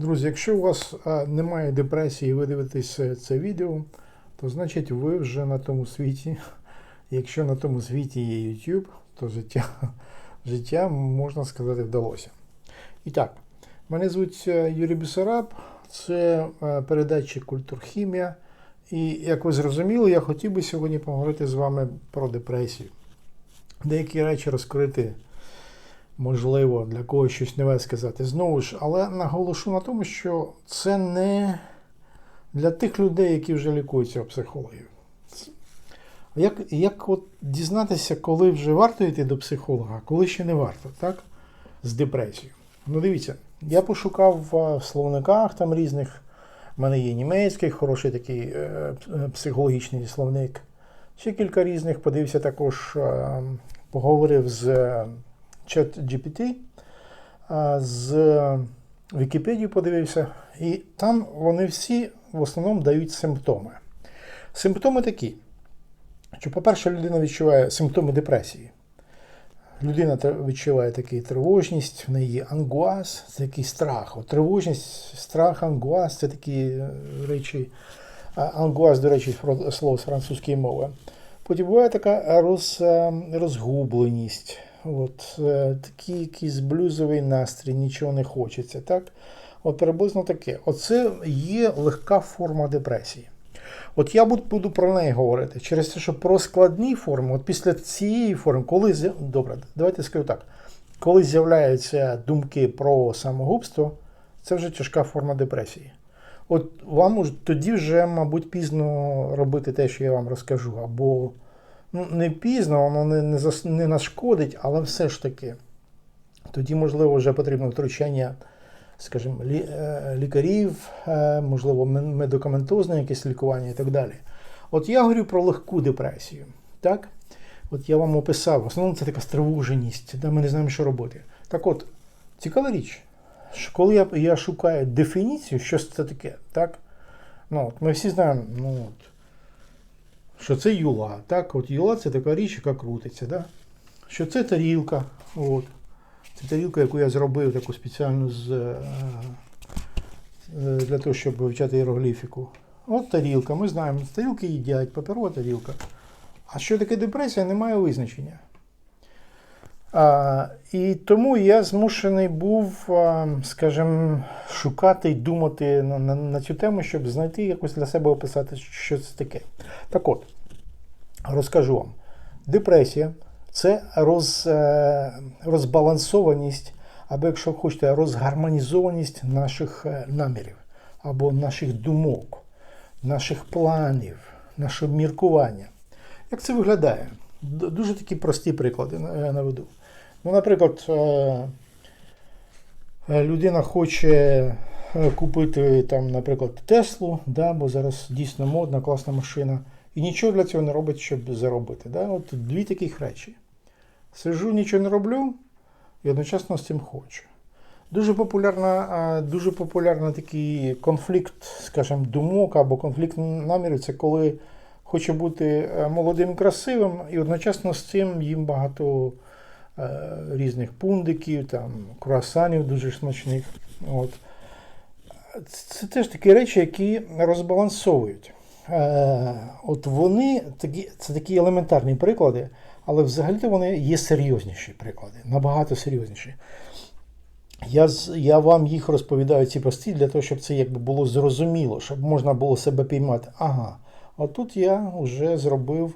Друзі, якщо у вас немає депресії ви дивитесь е, це відео, то значить ви вже на тому світі. Якщо на тому світі є YouTube, то життя, життя можна сказати, вдалося. І так, мене звуть е, Юрій Бісараб, це е, передача Культурхімія. І як ви зрозуміли, я хотів би сьогодні поговорити з вами про депресію. Деякі речі розкрити можливо, для когось щось нове сказати. Знову ж, але наголошу на тому, що це не для тих людей, які вже лікуються у. Як як от дізнатися, коли вже варто йти до психолога, а коли ще не варто, так? З депресією. Ну, дивіться, я пошукав в словниках там різних. У мене є німецький, хороший такий е, психологічний словник. Ще кілька різних. Подивився також, е, поговорив з чат GPT, з Вікіпедії подивився, і там вони всі в основному дають симптоми. Симптоми такі, що, по-перше, людина відчуває симптоми депресії. Людина відчуває таку тривожність, в неї є ангуаз, це такий страх. От Тривожність, страх, ангуаз це такі речі. Ангуаз, до речі, слово з французької мови. Потім буває така роз, розгубленість. От е, Такий якийсь блюзовий настрій, нічого не хочеться. так? От приблизно таке. Оце є легка форма депресії. От я буду про неї говорити через те, що про складні форми, от після цієї форми, коли добре, давайте скажу так, коли з'являються думки про самогубство, це вже тяжка форма депресії. От вам тоді вже, мабуть, пізно робити те, що я вам розкажу, або ну, не пізно, воно не не, зас, не нашкодить, але все ж таки. Тоді, можливо, вже потрібно втручання, скажімо, лі, е, лікарів, е, можливо, медикаментозне якесь лікування і так далі. От я говорю про легку депресію. так? От я вам описав, в основному це така стривоженість, де ми не знаємо, що робити. Так от, цікава річ, що коли я я шукаю дефініцію, що це таке, так? Ну, от Ми всі знаємо, ну, от, що це юла. Так, от Юла це така річ, яка крутиться. Да? Що це тарілка. От. Це тарілка, яку я зробив таку спеціальну з, е, для того, щоб вивчати іерогліфіку. От тарілка, ми знаємо, тарілки їдять, паперова тарілка. А що таке депресія, немає визначення. А, І тому я змушений був, скажімо, шукати і думати на, на, на цю тему, щоб знайти якось для себе описати, що це таке. Так от, розкажу вам. Депресія це роз, е, розбалансованість, або, якщо хочете, розгармонізованість наших е, намірів, або наших думок, наших планів, нашого міркування. Як це виглядає? Дуже такі прості приклади наведу. Ну, Наприклад, е, е, людина хоче е, купити, там, наприклад, Теслу, да, бо зараз дійсно модна, класна машина, і нічого для цього не робить, щоб заробити. Да? От Дві таких речі. Сижу, нічого не роблю і одночасно з цим хочу. Дуже популярна, дуже популярний такий конфлікт, скажімо, думок або конфлікт намірів це коли хоче бути молодим і красивим, і одночасно з цим їм багато. Е, різних пундиків, там, круасанів дуже смачних. От. Це теж такі речі, які розбалансовують. Е, от вони такі, Це такі елементарні приклади, але взагалі вони є серйозніші приклади, набагато серйозніші. Я я вам їх розповідаю ці прості для того, щоб це якби було зрозуміло, щоб можна було себе піймати. Ага, а тут я вже зробив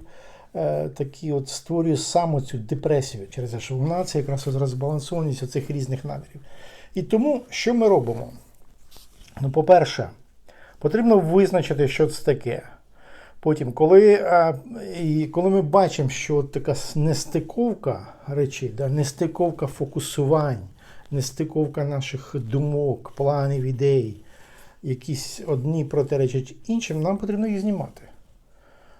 Е, такі от створює саме цю депресію через те, що вона це якраз розбалансованість цих різних намірів. І тому, що ми робимо? Ну, По-перше, потрібно визначити, що це таке. Потім, коли а, і коли ми бачимо, що така нестиковка речей, да, нестиковка фокусувань, нестиковка наших думок, планів, ідей, якісь одні протиречать іншим, нам потрібно їх знімати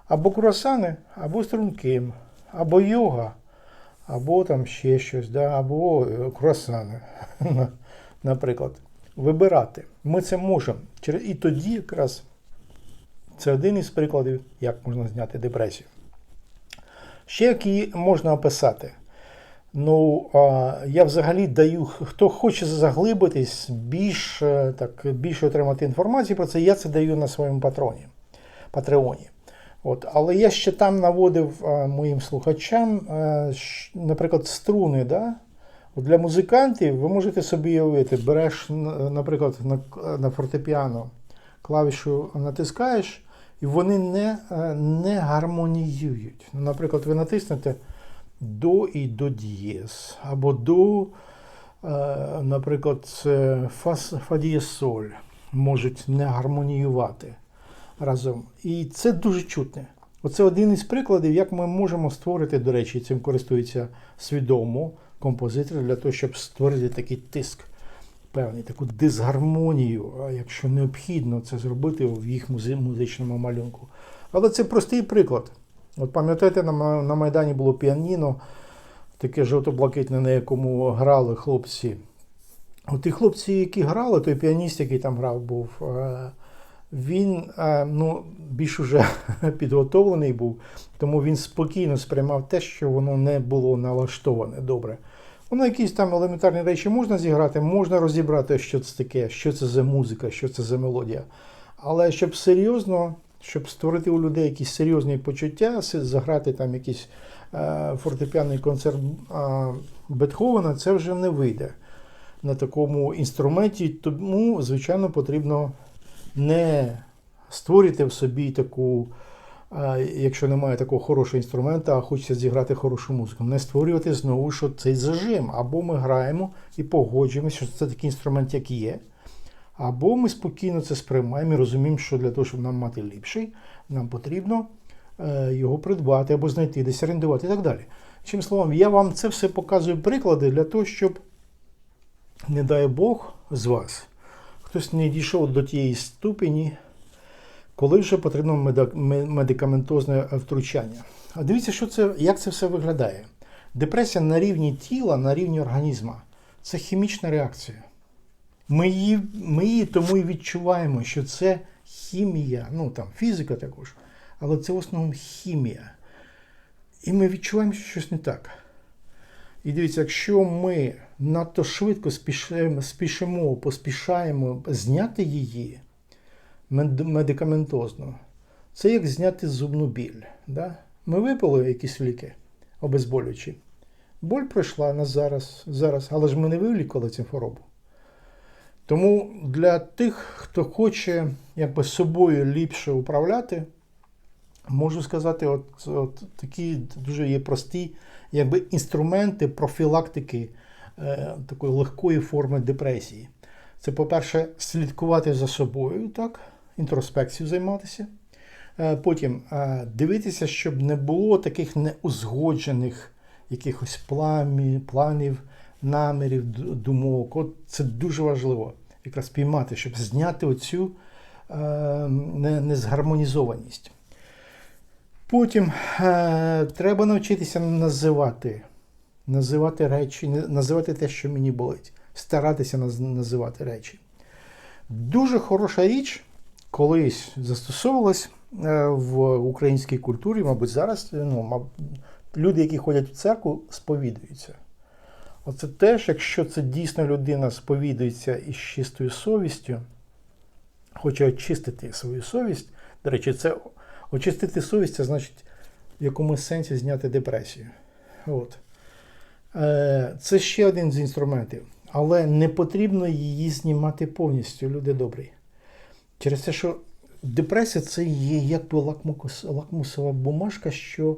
або круасани, або струнки, або йога, або там ще щось, да, або е, круасани, наприклад. Вибирати. Ми це можемо. І тоді якраз це один із прикладів, як можна зняти депресію. Ще які можна описати. Ну, я взагалі даю, хто хоче заглибитись, більш, так, більше отримати інформації про це, я це даю на своєму патроні, патреоні. От, але я ще там наводив а, моїм слухачам, щ- наприклад, струни. Да? Для музикантів ви можете собі уявити, береш, наприклад, на, фортепіано клавішу натискаєш, і вони не, е, не гармоніюють. Ну, Наприклад, ви натиснете до і до дієс, або до, е, наприклад, фа дієс соль можуть не гармоніювати разом. І це дуже чутне. Оце один із прикладів, як ми можемо створити, до речі, цим користуються свідомо композитори для того, щоб створити такий тиск, певний, таку дисгармонію, якщо необхідно це зробити в їх музичному малюнку. Але це простий приклад. От пам'ятаєте, на, Майдані було піаніно, таке жовто-блакитне, на якому грали хлопці. От ті хлопці, які грали, той піаніст, який там грав, був, е, він е, ну, більш уже підготовлений був, тому він спокійно сприймав те, що воно не було налаштоване добре. Воно якісь там елементарні речі можна зіграти, можна розібрати, що це таке, що це за музика, що це за мелодія. Але щоб серйозно, щоб створити у людей якісь серйозні почуття, заграти там якийсь е, фортепіаний концерт Бетховена, це вже не вийде на такому інструменті. Тому, звичайно, потрібно не створюйте в собі таку, е, якщо немає такого хорошого інструмента, а хочеться зіграти хорошу музику, не створювати знову що цей зажим. Або ми граємо і погоджуємося, що це такий інструмент, як є. Або ми спокійно це сприймаємо і розуміємо, що для того, щоб нам мати ліпший, нам потрібно е, його придбати або знайти, десь орендувати і так далі. Чим словом, я вам це все показую приклади для того, щоб, не дай Бог, з вас хтось не дійшов до тієї ступені, коли вже потрібно медикаментозне втручання. А дивіться, що це, як це все виглядає. Депресія на рівні тіла, на рівні організму це хімічна реакція. Ми її, ми її тому і відчуваємо, що це хімія, ну там фізика також, але це в основному хімія. І ми відчуваємо, що щось не так. І дивіться, якщо ми надто швидко спішимо, спішимо поспішаємо зняти її медикаментозно, це як зняти зубну біль. Да? Ми випили якісь ліки обезболюючі. Боль пройшла на зараз, зараз, але ж ми не вилікували цю хворобу. Тому для тих, хто хоче якби, собою ліпше управляти, можу сказати, от, от такі дуже є прості якби, інструменти профілактики е, такої легкої форми депресії. Це, по-перше, слідкувати за собою, так, інтроспекцією займатися. Е, Потім е, дивитися, щоб не було таких неузгоджених якихось планів, намірів, думок. От це дуже важливо якраз піймати, щоб зняти оцю е, не- незгармонізованість. Потім е, треба навчитися називати, називати речі, називати те, що мені болить, старатися наз- називати речі. Дуже хороша річ колись застосовувалась е, в українській культурі, мабуть, зараз ну, люди, які ходять в церкву, сповідуються. Оце теж, якщо це дійсно людина сповідується із чистою совістю, хоче очистити свою совість. До речі, це очистити совість, це значить в якомусь сенсі зняти депресію. От. Е, Це ще один з інструментів. Але не потрібно її знімати повністю, люди добрі. Через те, що депресія це є якби лакмус- лакмусова бумажка, що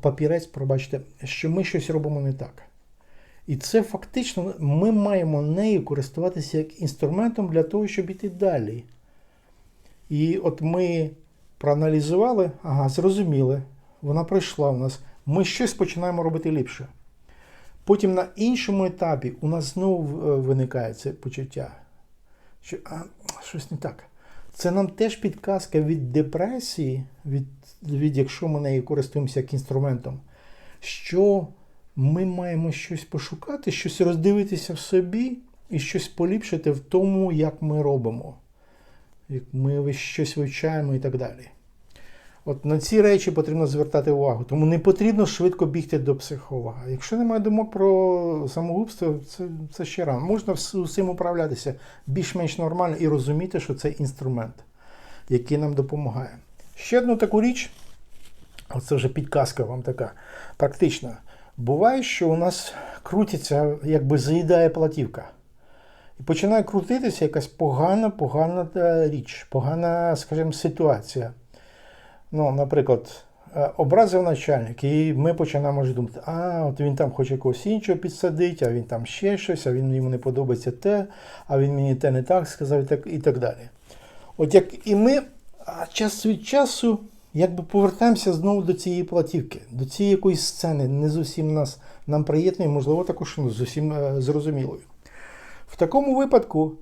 папірець, пробачте, що ми щось робимо не так. І це фактично ми маємо нею користуватися як інструментом для того, щоб іти далі. І от ми проаналізували, ага, зрозуміли, вона пройшла у нас. Ми щось починаємо робити ліпше. Потім на іншому етапі у нас знову е, виникає це почуття, що а, щось не так. Це нам теж підказка від депресії, від, від якщо ми нею користуємося як інструментом, що ми маємо щось пошукати, щось роздивитися в собі і щось поліпшити в тому, як ми робимо, ми щось вивчаємо і так далі. От на ці речі потрібно звертати увагу. Тому не потрібно швидко бігти до психолога. Якщо немає думок про самогубство, це, це ще рано. Можна усім управлятися більш-менш нормально і розуміти, що це інструмент, який нам допомагає. Ще одну таку річ, оце вже підказка вам така практична. Буває, що у нас крутиться, якби заїдає платівка. І починає крутитися якась погана, погана е, річ, погана, скажімо, ситуація. Ну, наприклад, е, образив начальник, і ми починаємо вже думати, а, от він там хоче когось іншого підсадити, а він там ще щось, а він йому не подобається те, а він мені те не так сказав і так, і так далі. От як і ми час від часу якби повертаємося знову до цієї платівки, до цієї якоїсь сцени, не зовсім нас, нам приємної, можливо, також не зовсім е, зрозумілою. В такому випадку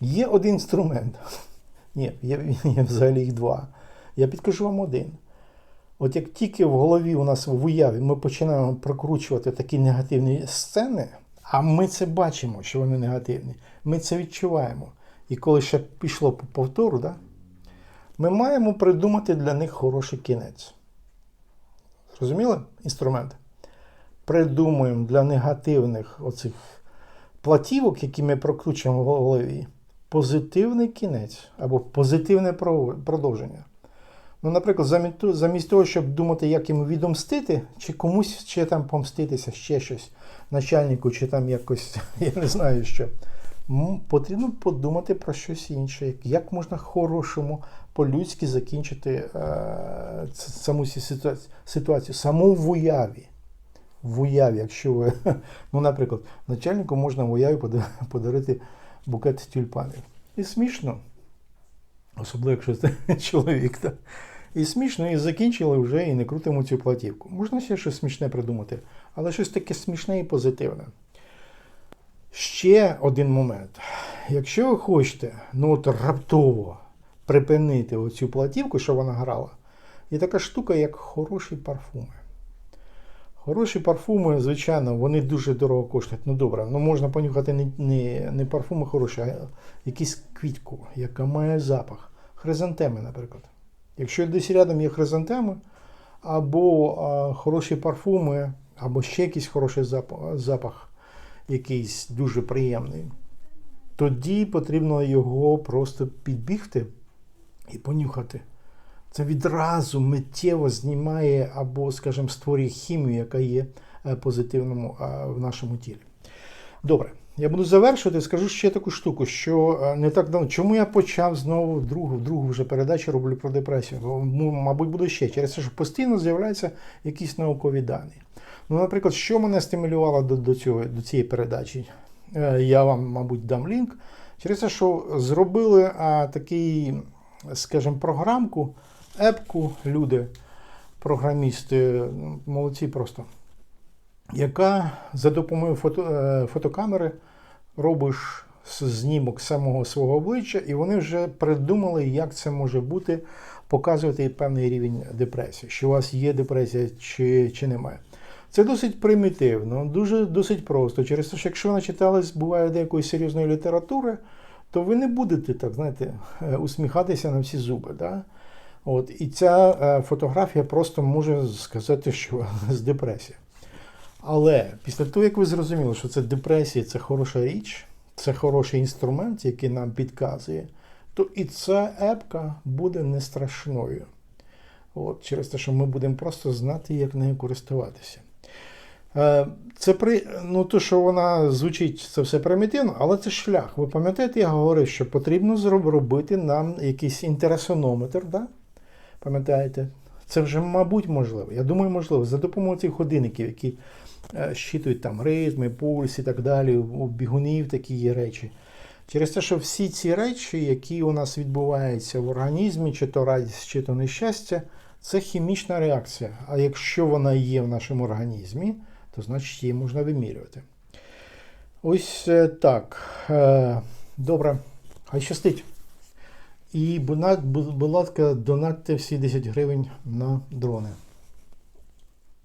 є один інструмент. Ні, є, є взагалі їх два. Я підкажу вам один. От як тільки в голові у нас в уяві ми починаємо прокручувати такі негативні сцени, а ми це бачимо, що вони негативні, ми це відчуваємо. І коли ще пішло по повтору, да, ми маємо придумати для них хороший кінець. Зрозуміли інструмент? Придумуємо для негативних оцих платівок, які ми прокручуємо в голові, позитивний кінець або позитивне продовження. Ну, наприклад, замість, того, щоб думати, як йому відомстити, чи комусь ще там помститися, ще щось, начальнику, чи там якось, я не знаю що. Потрібно подумати про щось інше, як можна хорошому, по-людськи закінчити е, саму ситуацію, саму в уяві. В уяві, якщо ви, ну, наприклад, начальнику можна в уяві подарити букет тюльпанів. І смішно, особливо, якщо це чоловік. Так? І смішно, і закінчили вже і не крутимо цю платівку. Можна ще щось смішне придумати, але щось таке смішне і позитивне. Ще один момент. Якщо ви хочете ну от раптово припинити оцю платівку, що вона грала, є така штука, як хороші парфуми. Хороші парфуми, звичайно, вони дуже дорого коштують. Ну добре, ну можна понюхати не не, не парфуми хороші, а якусь квітку, яка має запах. Хризантеми, наприклад. Якщо десь рядом є хризантеми, або а, хороші парфуми, або ще якийсь хороший запах, запах, якийсь дуже приємний, тоді потрібно його просто підбігти і понюхати. Це відразу миттєво знімає або, скажімо, створює хімію, яка є е, позитивному в нашому тілі. Добре, я буду завершувати, скажу ще таку штуку, що е, не так давно. Чому я почав знову другу, другу вже передачу роблю про депресію? Ну, Мабуть, буду ще через те, що постійно з'являються якісь наукові дані. Ну, Наприклад, що мене стимулювало до до, цього, до цієї передачі? Е, я вам, мабуть, дам лінк. Через те, що зробили а, такий, скажімо, програмку епку, люди, програмісти, молодці просто, яка за допомогою фото, е, фотокамери робиш знімок самого свого обличчя, і вони вже придумали, як це може бути, показувати певний рівень депресії, що у вас є депресія чи, чи немає. Це досить примітивно, дуже досить просто. Через те, що якщо ви начитались, буває деякої серйозної літератури, то ви не будете так, знаєте, е, усміхатися на всі зуби. Да? От, І ця е, фотографія просто може сказати, що з депресії. Але після того, як ви зрозуміли, що це депресія, це хороша річ, це хороший інструмент, який нам підказує, то і ця епка буде не страшною. От, Через те, що ми будемо просто знати, як нею користуватися. Е, це при, ну, то, що вона звучить, це все примітивно, але це шлях. Ви пам'ятаєте, я говорив, що потрібно зробити нам якийсь інтересонометр. Да? Пам'ятаєте? Це вже, мабуть, можливо. Я думаю, можливо, за допомогою цих годинників, які е, щитують там ритми, пульс і так далі, у бігунів такі є речі. Через те, що всі ці речі, які у нас відбуваються в організмі, чи то радість, чи то нещастя, це хімічна реакція. А якщо вона є в нашому організмі, то значить її можна вимірювати. Ось е, так. Е, добре, хай щастить. І, будь ласка, донатьте всі 10 гривень на дрони.